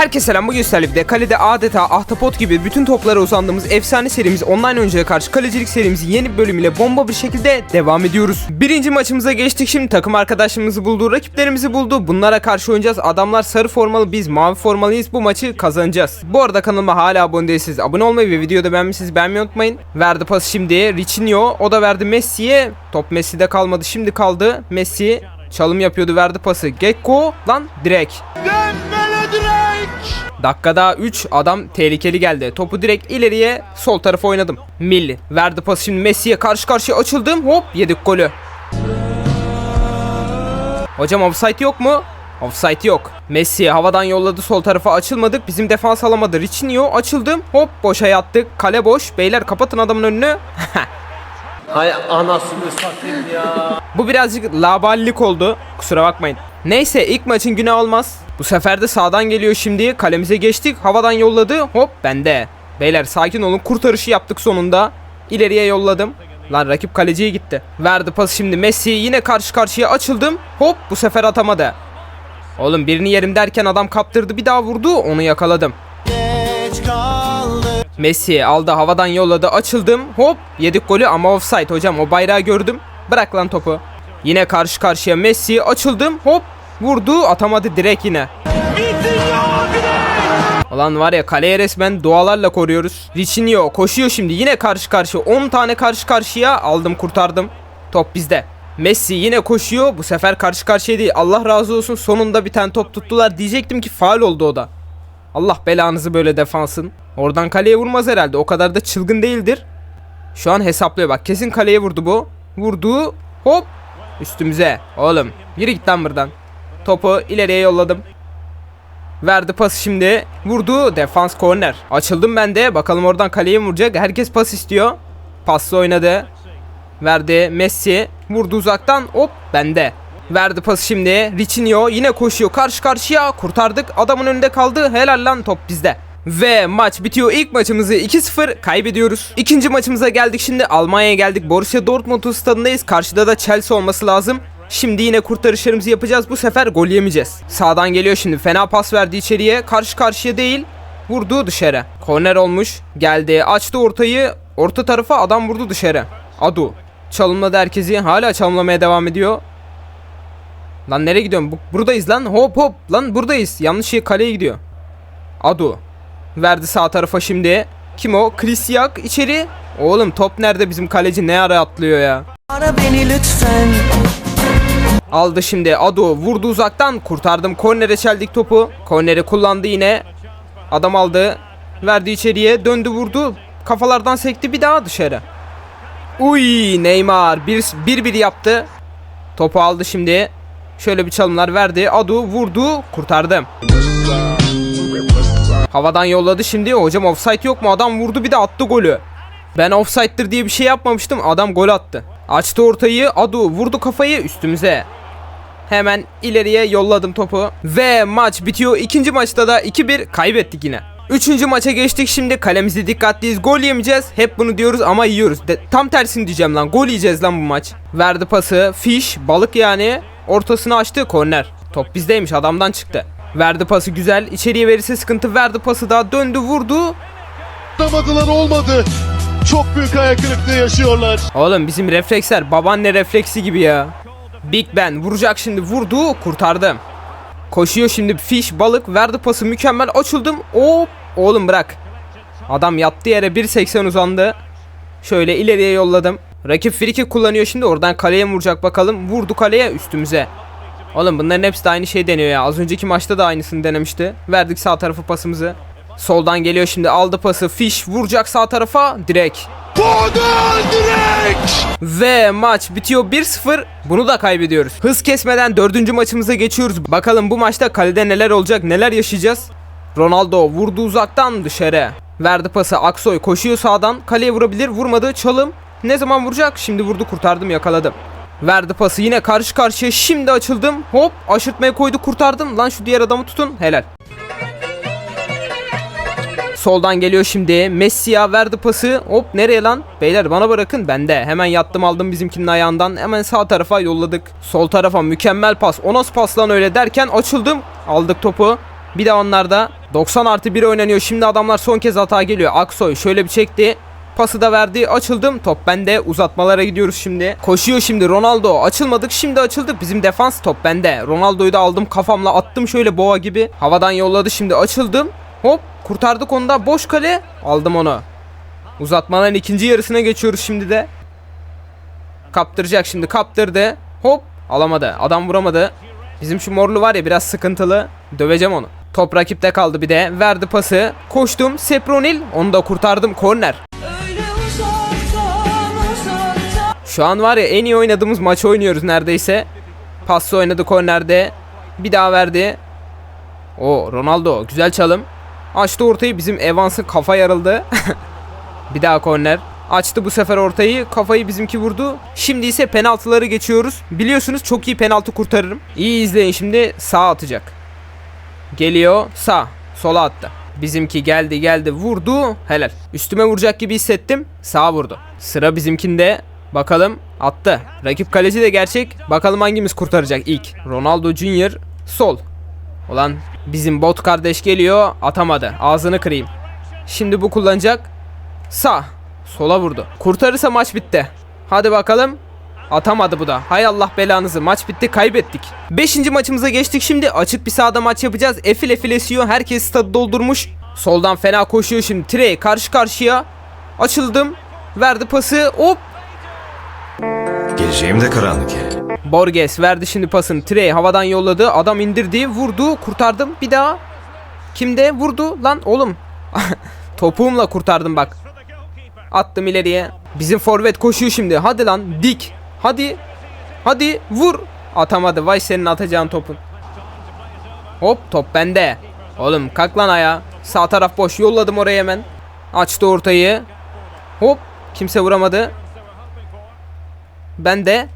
Herkese selam bugün sizlerle kalede adeta ahtapot gibi bütün toplara uzandığımız efsane serimiz online oyuncuya karşı kalecilik serimizin yeni bölümüyle bomba bir şekilde devam ediyoruz. Birinci maçımıza geçtik. Şimdi takım arkadaşlarımızı buldu rakiplerimizi buldu. Bunlara karşı oynayacağız. Adamlar sarı formalı biz mavi formalıyız. Bu maçı kazanacağız. Bu arada kanalıma hala abone değilseniz abone olmayı ve videoda beğenmişsiniz beğenmeyi unutmayın. Verdi pası şimdi Richinho. O da verdi Messi'ye. Top Messi'de kalmadı. Şimdi kaldı. Messi çalım yapıyordu verdi pası. Gekko. Lan direkt. Dakikada 3 adam tehlikeli geldi. Topu direkt ileriye sol tarafa oynadım. Milli verdi pası şimdi Messi'ye karşı karşıya açıldım. Hop yedik golü. Hocam offside yok mu? Offside yok. Messi havadan yolladı sol tarafa açılmadık. Bizim defans alamadı. Richinho açıldım. Hop boşa yattık. Kale boş. Beyler kapatın adamın önünü. Hay anasını satayım ya. Bu birazcık laballik oldu. Kusura bakmayın. Neyse ilk maçın günü olmaz. Bu sefer de sağdan geliyor şimdi. Kalemize geçtik. Havadan yolladı. Hop bende. Beyler sakin olun. Kurtarışı yaptık sonunda. İleriye yolladım. Lan rakip kaleciye gitti. Verdi pas şimdi Messi. Yine karşı karşıya açıldım. Hop bu sefer atamadı. Oğlum birini yerim derken adam kaptırdı. Bir daha vurdu. Onu yakaladım. Messi aldı havadan yolladı açıldım hop yedik golü ama offside hocam o bayrağı gördüm bırak lan topu Yine karşı karşıya Messi açıldım hop vurdu atamadı direkt yine Ulan var ya kaleye resmen dualarla koruyoruz. Richinho koşuyor şimdi yine karşı karşıya 10 tane karşı karşıya aldım kurtardım. Top bizde. Messi yine koşuyor bu sefer karşı karşıya değil Allah razı olsun sonunda bir tane top tuttular diyecektim ki faal oldu o da. Allah belanızı böyle defansın. Oradan kaleye vurmaz herhalde. O kadar da çılgın değildir. Şu an hesaplıyor bak. Kesin kaleye vurdu bu. Vurdu. Hop. Üstümüze. Oğlum. Yürü git lan buradan. Topu ileriye yolladım. Verdi pası şimdi. Vurdu. Defans korner. Açıldım ben de. Bakalım oradan kaleye mi vuracak. Herkes pas istiyor. Paslı oynadı. Verdi Messi. Vurdu uzaktan. Hop bende. Verdi pası şimdi. Richinho yine koşuyor. Karşı karşıya kurtardık. Adamın önünde kaldı. Helal lan top bizde. Ve maç bitiyor. İlk maçımızı 2-0 kaybediyoruz. İkinci maçımıza geldik şimdi. Almanya'ya geldik. Borussia Dortmund stadındayız. Karşıda da Chelsea olması lazım. Şimdi yine kurtarışlarımızı yapacağız. Bu sefer gol yemeyeceğiz. Sağdan geliyor şimdi. Fena pas verdi içeriye. Karşı karşıya değil. Vurdu dışarı. Korner olmuş. Geldi. Açtı ortayı. Orta tarafa adam vurdu dışarı. Adu. Çalımladı herkesi. Hala çalımlamaya devam ediyor. Lan nereye gidiyorum? Bu, buradayız lan. Hop hop. Lan buradayız. Yanlış şey kaleye gidiyor. Adu. Verdi sağ tarafa şimdi. Kim o? Krisyak içeri. Oğlum top nerede bizim kaleci ne ara atlıyor ya. Ara beni lütfen Aldı şimdi Adu vurdu uzaktan kurtardım kornere çeldik topu. Korneri kullandı yine. Adam aldı. Verdi içeriye döndü vurdu. Kafalardan sekti bir daha dışarı. Uy Neymar 1-1 yaptı. Topu aldı şimdi. Şöyle bir çalımlar verdi. Adu vurdu kurtardım. Havadan yolladı şimdi. Hocam offside yok mu? Adam vurdu bir de attı golü. Ben offside'dir diye bir şey yapmamıştım. Adam gol attı. Açtı ortayı. Adu vurdu kafayı üstümüze. Hemen ileriye yolladım topu. Ve maç bitiyor. İkinci maçta da 2-1 kaybettik yine. Üçüncü maça geçtik şimdi kalemizi dikkatliyiz gol yemeyeceğiz hep bunu diyoruz ama yiyoruz De- tam tersini diyeceğim lan gol yiyeceğiz lan bu maç Verdi pası fiş balık yani ortasını açtı korner Top bizdeymiş adamdan çıktı Verdi pası güzel içeriye verirse sıkıntı verdi pası daha döndü vurdu Tutamadılar olmadı. Çok büyük ayak kırıklığı yaşıyorlar. Oğlum bizim refleksler babaanne refleksi gibi ya. Big Ben vuracak şimdi vurdu kurtardım. Koşuyor şimdi fiş balık verdi pası mükemmel açıldım. Hop oğlum bırak. Adam yattığı yere 1.80 uzandı. Şöyle ileriye yolladım. Rakip friki kullanıyor şimdi oradan kaleye vuracak bakalım. Vurdu kaleye üstümüze. Oğlum bunların hepsi de aynı şey deniyor ya. Az önceki maçta da aynısını denemişti. Verdik sağ tarafı pasımızı. Soldan geliyor şimdi aldı pası. Fiş vuracak sağ tarafa. Direkt. Foden direkt. Ve maç bitiyor 1-0. Bunu da kaybediyoruz. Hız kesmeden dördüncü maçımıza geçiyoruz. Bakalım bu maçta kalede neler olacak, neler yaşayacağız. Ronaldo vurdu uzaktan dışarı. Verdi pası Aksoy koşuyor sağdan. Kaleye vurabilir. Vurmadı. Çalım. Ne zaman vuracak? Şimdi vurdu kurtardım yakaladım. Verdi pası yine karşı karşıya. Şimdi açıldım. Hop aşırtmaya koydu kurtardım. Lan şu diğer adamı tutun. Helal. Soldan geliyor şimdi. Messi'ye verdi pası. Hop nereye lan? Beyler bana bırakın. Ben de. Hemen yattım aldım bizimkinin ayağından. Hemen sağ tarafa yolladık. Sol tarafa mükemmel pas. O nasıl pas lan öyle derken açıldım. Aldık topu. Bir de onlarda 90 artı 1 oynanıyor. Şimdi adamlar son kez hata geliyor. Aksoy şöyle bir çekti. Pası da verdi. Açıldım. Top bende. Uzatmalara gidiyoruz şimdi. Koşuyor şimdi Ronaldo. Açılmadık. Şimdi açıldık. Bizim defans top bende. Ronaldo'yu da aldım. Kafamla attım şöyle boğa gibi. Havadan yolladı şimdi. Açıldım. Hop. Kurtardık onu da. Boş kale. Aldım onu. Uzatmaların ikinci yarısına geçiyoruz şimdi de. Kaptıracak şimdi. Kaptırdı. Hop. Alamadı. Adam vuramadı. Bizim şu morlu var ya biraz sıkıntılı. Döveceğim onu. Top rakipte kaldı bir de. Verdi pası. Koştum. Sepronil. Onu da kurtardım. Korner. Şu an var ya en iyi oynadığımız maçı oynuyoruz neredeyse. Paslı oynadı kornerde. Bir daha verdi. O Ronaldo güzel çalım. Açtı ortayı bizim Evans'ın kafa yarıldı. bir daha korner. Açtı bu sefer ortayı. Kafayı bizimki vurdu. Şimdi ise penaltıları geçiyoruz. Biliyorsunuz çok iyi penaltı kurtarırım. İyi izleyin şimdi sağ atacak. Geliyor sağ. Sola attı. Bizimki geldi geldi vurdu. Helal. Üstüme vuracak gibi hissettim. Sağ vurdu. Sıra bizimkinde. Bakalım attı. Rakip kaleci de gerçek. Bakalım hangimiz kurtaracak ilk. Ronaldo Junior sol. Ulan bizim bot kardeş geliyor atamadı. Ağzını kırayım. Şimdi bu kullanacak. Sağ. Sola vurdu. Kurtarırsa maç bitti. Hadi bakalım. Atamadı bu da. Hay Allah belanızı. Maç bitti kaybettik. Beşinci maçımıza geçtik şimdi. Açık bir sahada maç yapacağız. Efil efil esiyor. Herkes stadı doldurmuş. Soldan fena koşuyor şimdi. Trey karşı karşıya. Açıldım. Verdi pası. Hop. Geleceğim de karanlık ya. Borges verdi şimdi pasını. Trey havadan yolladı. Adam indirdi. Vurdu. Kurtardım. Bir daha. Kimde? Vurdu. Lan oğlum. Topuğumla kurtardım bak. Attım ileriye. Bizim forvet koşuyor şimdi. Hadi lan dik. Hadi. Hadi vur. Atamadı. Vay senin atacağın topun. Hop top bende. Oğlum kalk lan ayağa. Sağ taraf boş. Yolladım oraya hemen. Açtı ortayı. Hop. Kimse vuramadı. Ben de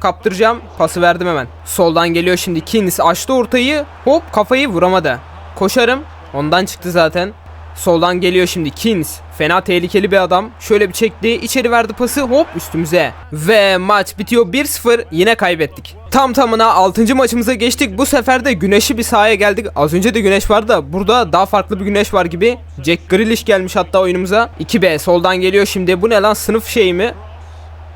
kaptıracağım. Pası verdim hemen. Soldan geliyor şimdi. Kins açtı ortayı. Hop kafayı vuramadı. Koşarım. Ondan çıktı zaten. Soldan geliyor şimdi Kins. Fena tehlikeli bir adam. Şöyle bir çekti. içeri verdi pası. Hop üstümüze. Ve maç bitiyor 1-0. Yine kaybettik. Tam tamına 6. maçımıza geçtik. Bu sefer de güneşli bir sahaya geldik. Az önce de güneş vardı da burada daha farklı bir güneş var gibi. Jack Grealish gelmiş hatta oyunumuza. 2B soldan geliyor şimdi. Bu ne lan sınıf şey mi?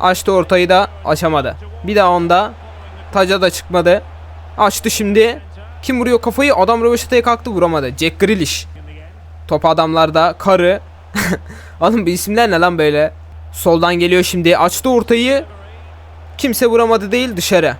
Açtı ortayı da açamadı. Bir daha onda. Taca da çıkmadı. Açtı şimdi. Kim vuruyor kafayı? Adam röveşataya kalktı vuramadı. Jack Grealish. Top adamlarda. Karı. Oğlum bu isimler ne lan böyle? Soldan geliyor şimdi. Açtı ortayı. Kimse vuramadı değil dışarı.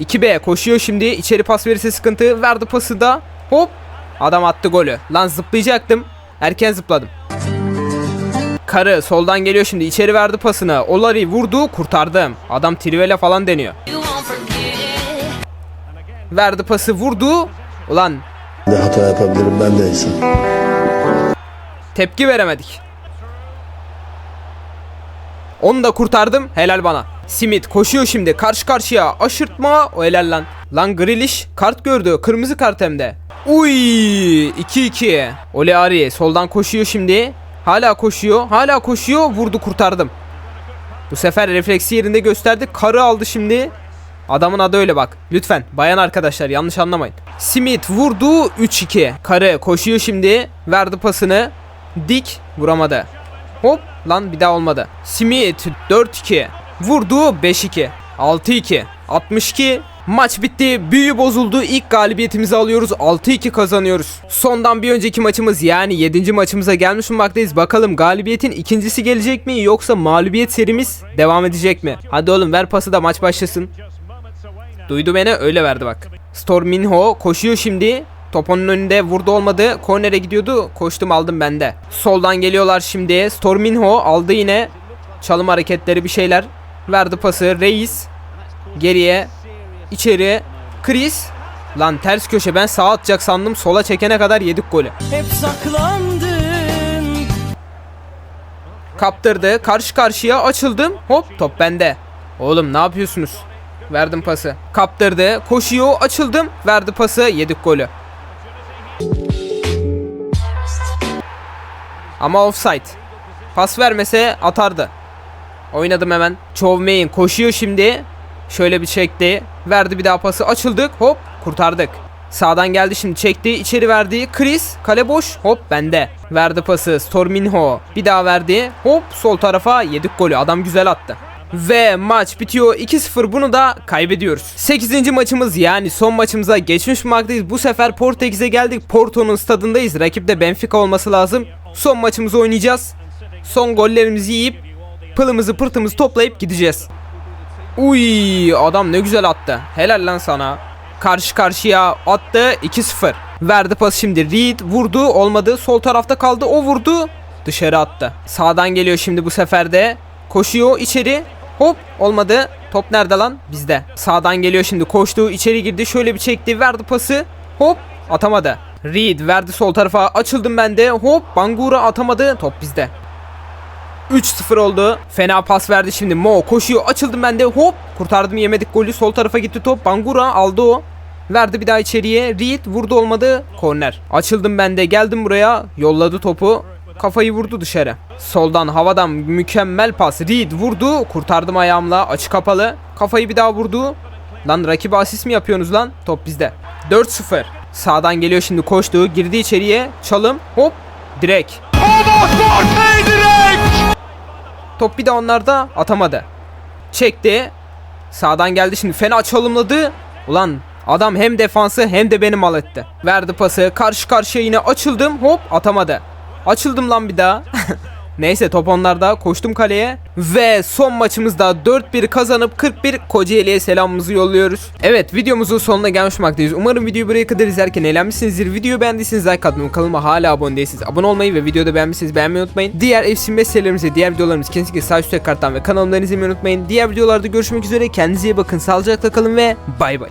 2B koşuyor şimdi. İçeri pas verirse sıkıntı. Verdi pası da. Hop. Adam attı golü. Lan zıplayacaktım. Erken zıpladım. Karı soldan geliyor şimdi içeri verdi pasını. Olari vurdu kurtardım. Adam trivela falan deniyor. Verdi pası vurdu. Ulan Ne hata yapabilirim ben de insan. tepki veremedik. Onu da kurtardım. Helal bana. Simit koşuyor şimdi karşı karşıya. Aşırtma. O helal lan. Lan Grealish kart gördü. Kırmızı kart hem de. Uy 2-2. Ole Ari soldan koşuyor şimdi. Hala koşuyor. Hala koşuyor. Vurdu kurtardım. Bu sefer refleksi yerinde gösterdi. Karı aldı şimdi. Adamın adı öyle bak. Lütfen bayan arkadaşlar yanlış anlamayın. Smith vurdu 3-2. Karı koşuyor şimdi. Verdi pasını. Dik vuramadı. Hop lan bir daha olmadı. Smith 4-2. Vurdu 5-2. 6-2. 62. Maç bitti. Büyü bozuldu. İlk galibiyetimizi alıyoruz. 6-2 kazanıyoruz. Sondan bir önceki maçımız yani 7. maçımıza gelmiş bulunmaktayız. Bakalım galibiyetin ikincisi gelecek mi yoksa mağlubiyet serimiz devam edecek mi? Hadi oğlum ver pası da maç başlasın. Duydu beni öyle verdi bak. Storminho koşuyor şimdi. Top önünde vurdu olmadı. Kornere gidiyordu. Koştum aldım ben de. Soldan geliyorlar şimdi. Storminho aldı yine. Çalım hareketleri bir şeyler. Verdi pası. Reis. Geriye. İçeri. Chris. Lan ters köşe ben sağa atacak sandım. Sola çekene kadar yedik golü. Hep saklandın Kaptırdı. Karşı karşıya açıldım. Hop top bende. Oğlum ne yapıyorsunuz? Verdim pası. Kaptırdı. Koşuyor. Açıldım. Verdi pası. Yedik golü. Ama offside. Pas vermese atardı. Oynadım hemen. Choumain koşuyor şimdi. Şöyle bir çekti. Verdi bir daha pası. Açıldık. Hop kurtardık. Sağdan geldi şimdi çekti içeri verdi. Chris kale boş. Hop bende. Verdi pası Storminho. Bir daha verdi. Hop sol tarafa yedik golü. Adam güzel attı. Ve maç bitiyor 2-0 bunu da kaybediyoruz. 8. maçımız yani son maçımıza geçmiş bulunmaktayız. Bu sefer Portekiz'e geldik. Porto'nun stadındayız. Rakip de Benfica olması lazım. Son maçımızı oynayacağız. Son gollerimizi yiyip pılımızı pırtımızı toplayıp gideceğiz. Uy adam ne güzel attı. Helal lan sana. Karşı karşıya attı 2-0. Verdi pas şimdi Reed vurdu olmadı. Sol tarafta kaldı o vurdu. Dışarı attı. Sağdan geliyor şimdi bu sefer de. Koşuyor içeri. Hop olmadı. Top nerede lan? Bizde. Sağdan geliyor şimdi koştu içeri girdi. Şöyle bir çekti verdi pası. Hop atamadı. Reed verdi sol tarafa açıldım ben de. Hop Bangura atamadı. Top bizde. 3-0 oldu. Fena pas verdi şimdi. Mo koşuyor. Açıldım ben de. Hop. Kurtardım yemedik golü. Sol tarafa gitti top. Bangura aldı o. Verdi bir daha içeriye. Reed vurdu olmadı. Korner. Açıldım ben de. Geldim buraya. Yolladı topu. Kafayı vurdu dışarı. Soldan havadan mükemmel pas. Reed vurdu. Kurtardım ayağımla. Açı kapalı. Kafayı bir daha vurdu. Lan rakibe asist mi yapıyorsunuz lan? Top bizde. 4-0. Sağdan geliyor şimdi koştu. Girdi içeriye. Çalım. Hop. Direkt. Top bir de onlarda atamadı. Çekti. Sağdan geldi şimdi fena çalımladı. Ulan adam hem defansı hem de beni mal etti. Verdi pası karşı karşıya yine açıldım hop atamadı. Açıldım lan bir daha. Neyse top onlarda koştum kaleye ve son maçımızda 4-1 kazanıp 41 Kocaeli'ye selamımızı yolluyoruz. Evet videomuzun sonuna gelmiş bulunmaktayız. Umarım videoyu buraya kadar izlerken eğlenmişsinizdir. Videoyu beğendiyseniz like atmayı, kanalıma hala abone değilseniz abone olmayı ve videoda beğenmişseniz beğenmeyi unutmayın. Diğer efsin serilerimizi, diğer videolarımızı kesinlikle sağ üstte karttan ve kanalımdan izlemeyi unutmayın. Diğer videolarda görüşmek üzere. Kendinize iyi bakın, sağlıcakla kalın ve bay bay.